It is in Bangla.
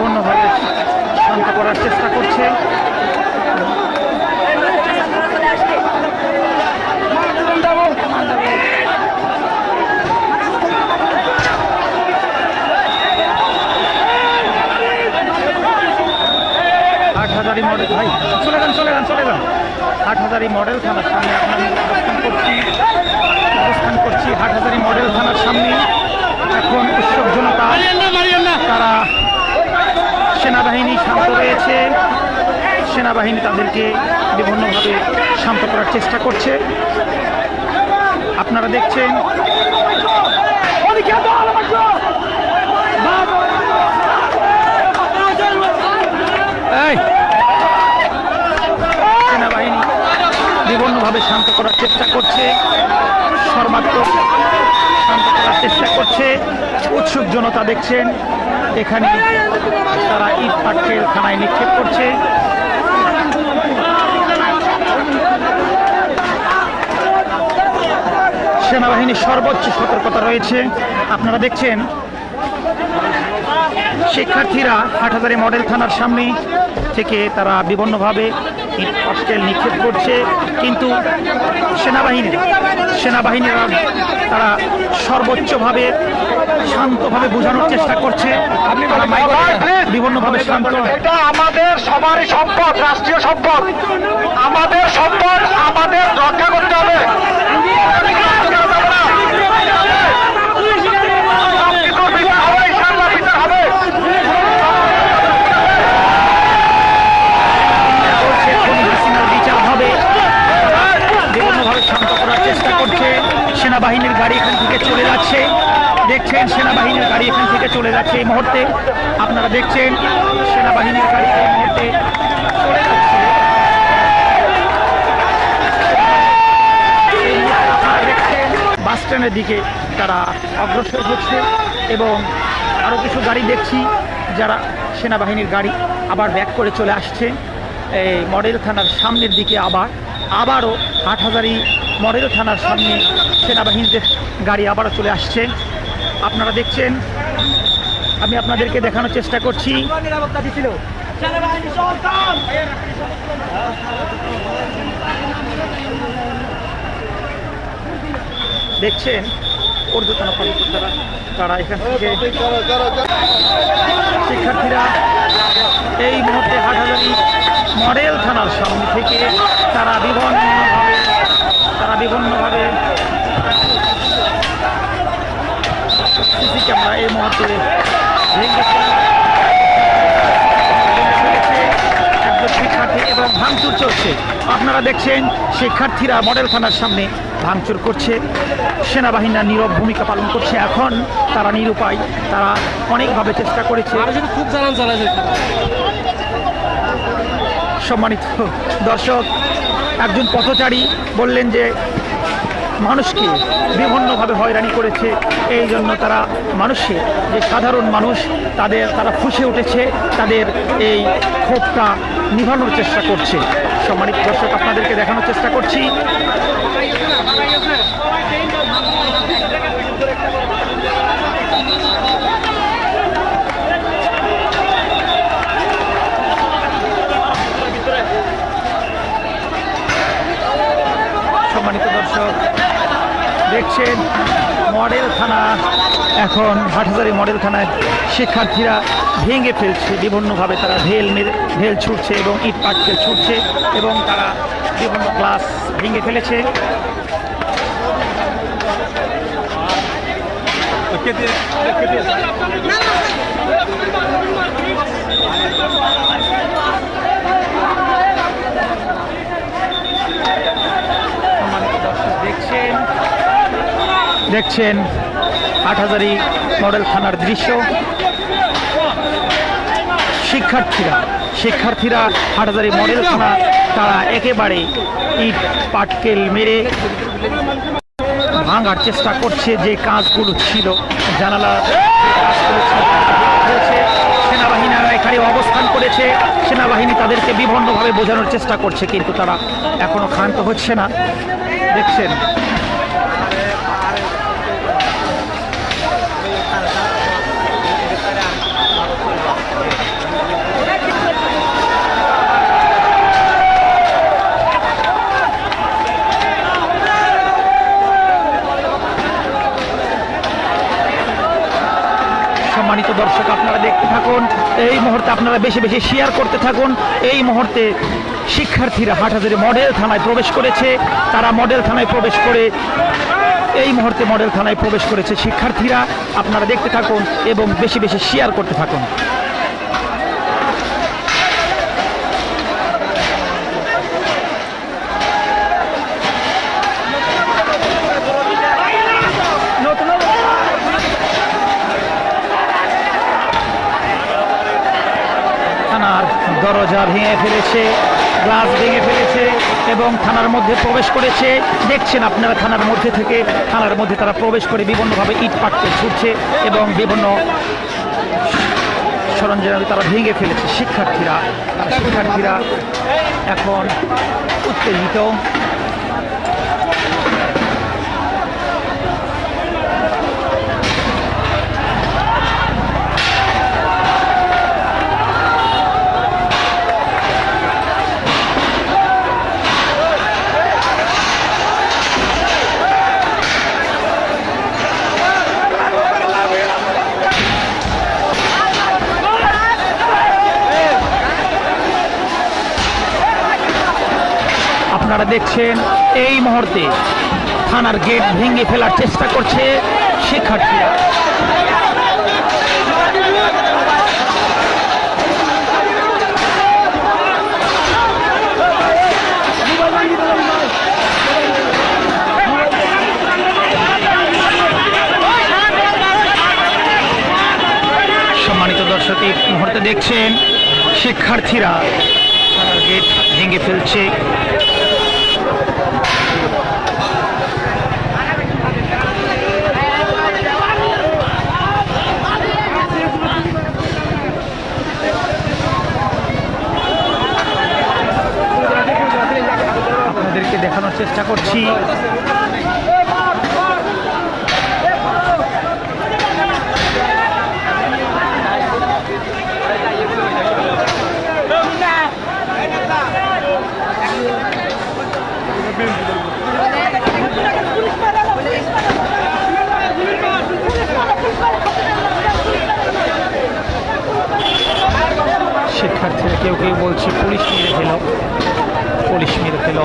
বিভিন্নভাবে শান্ত করার চেষ্টা করছে। আট মডেল ভাই, চলে চলে চলে আট মডেল সামনে করছি। অবস্থান করছি হাজারি মডেল থানার সামনে। এখন উৎসব জনতা তারা সেনাবাহিনী শান্ত রয়েছে। সেনাবাহিনী তাদেরকে বিভিন্নভাবে শান্ত করার চেষ্টা করছে। আপনারা দেখছেন সেনাবাহিনী বিভিন্নভাবে শান্ত করার চেষ্টা করছে। সর্বাত্মক শান্ত করার চেষ্টা করছে। উৎসুক জনতা দেখছেন। এখানে তারা ইট পাটকেল থানায় নিক্ষেপ করছে। সেনাবাহিনীর সর্বোচ্চ সতর্কতা রয়েছে। আপনারা দেখছেন, শিক্ষার্থীরা হাটহাজারি মডেল থানার সামনে থেকে তারা বিভিন্নভাবে ইট অস্টেল নিক্ষেপ করছে কিন্তু সেনাবাহিনী সেনাবাহিনীরা তারা সর্বোচ্চভাবে শান্তভাবে বোঝানোর চেষ্টা করছে। বিভিন্নভাবে শান্ত এটা আমাদের সবারই সম্পদ রাষ্ট্রীয় সম্পদ। আমাদের সম্পদ আমাদের রক্ষা করতে হবে সবকিছুর বিচার হবে, ইনশাআল্লাহ বিচার হবে। করছে খুনি হাসিনার বিচার হবে বিভিন্নভাবে শান্ত করার চেষ্টা করছে সেনাবাহিনীর গাড়ি এখান থেকে চলে যাচ্ছে দেখছেন সেনাবাহিনীর গাড়ি এখান থেকে চলে যাচ্ছে এই মুহূর্তে। আপনারা দেখছেন সেনাবাহিনীর গাড়ি এই মুহূর্তে বাস স্ট্যান্ডের দিকে তারা অগ্রসর হচ্ছে এবং আরও কিছু গাড়ি দেখছি যারা সেনাবাহিনীর গাড়ি আবার ব্যাক করে চলে আসছে। এই মডেল থানার সামনের দিকে আবার, আবারও আট হাটহাজারি মডেল থানার সামনে সেনাবাহিনীদের গাড়ি আবারও চলে আসছে। আপনারা দেখছেন আমি আপনাদেরকে দেখানোর চেষ্টা করছি। দেখছেন, ঊর্ধ্বতন কর্মকর্তারা, তারা এখান থেকে শিক্ষার্থীরা এই মুহূর্তে হাটহাজারি মডেল থানার সামনে থেকে তারা বিভিন্নভাবে তারা বিভিন্নভাবে সিসি ক্যামেরা এই মুহূর্তে ভেঙে ফেলে- ভেঙে ফেলেছে একজন শিক্ষার্থী এবং চলছে আপনারা দেখছেন শিক্ষার্থীরা মডেল থানার সামনে ভাঙচুর করছে। সেনাবাহিনীরা নীরব ভূমিকা পালন করছে। এখন তারা নিরুপায় তারা অনেকভাবে চেষ্টা করেছে। খুব চালাচ্ছে সম্মানিত দর্শক একজন পথচারী বললেন যে মানুষকে বিভিন্নভাবে হয়রানি করেছে। এই জন্য তারা মানুষের যে সাধারণ মানুষ তাদের তারা ফুসে উঠেছে। তাদের এই ক্ষোভটা নিভানোর চেষ্টা করছে। সম্মানিত দর্শক, আপনাদেরকে দেখানোর চেষ্টা করছি। সম্মানিত দর্শক, দেখছেন মডেল থানা। এখন হাটহাজারি মডেল থানায় শিক্ষার্থীরা ভেঙে ফেলছে, বিভিন্নভাবে তারা ঢেল মেরে ঢেল ছুটছে এবং ইট পাটকেল ছুটছে এবং তারা বিভিন্ন ক্লাস ভেঙে ফেলেছে। দর্শক দেখছেন আট হাজারি মডেল থানার দৃশ্য। শিক্ষার্থীরা শিক্ষার্থীরা হাটহাজারি মডেল থানা তারা একেবারে ইট পাটকেল মেরে ভাঙার চেষ্টা করছে যে কাজগুলো ছিল। জানালা। সেনাবাহিনীরা এখানে অবস্থান করেছে। সেনাবাহিনী তাদেরকে বিভিন্নভাবে বোঝানোর চেষ্টা করছে কিন্তু তারা এখনও ক্ষান্ত হচ্ছে না। দেখছেন দর্শক, আপনারা দেখতে থাকুন। এই মুহূর্তে আপনারা বেশি বেশি শেয়ার করতে থাকুন। এই মুহূর্তে শিক্ষার্থীরা হাটহাজারি মডেল থানায় প্রবেশ করেছে। তারা মডেল থানায় প্রবেশ করে, এই মুহূর্তে মডেল থানায় প্রবেশ করেছে শিক্ষার্থীরা। আপনারা দেখতে থাকুন এবং বেশি বেশি শেয়ার করতে থাকুন থানার দরজা ভেঙে ফেলেছে, গ্লাস ভেঙে ফেলেছে এবং থানার মধ্যে প্রবেশ করেছে। দেখছেন আপনারা থানার মধ্যে থেকে, থানার মধ্যে তারা প্রবেশ করে বিভিন্নভাবে ইট পাটতে ছুটছে এবং বিভিন্ন সরঞ্জাম তারা ভেঙে ফেলেছে। শিক্ষার্থীরা শিক্ষার্থীরা এখন উত্তেজিত। আপনারা দেখছেন এই মুহূর্তে থানার গেট ভেঙে ফেলার চেষ্টা করছে শিক্ষার্থীরা। সম্মানিত দর্শক, এই মুহূর্তে দেখছেন শিক্ষার্থীরা। গেট ভেঙে ফেলছে আপনাদেরকে দেখানোর চেষ্টা করছি। শিক্ষার্থীরা কেউ কেউ বলছে পুলিশ মেরে ফেলো। পুলিশ মেরে ফেলো।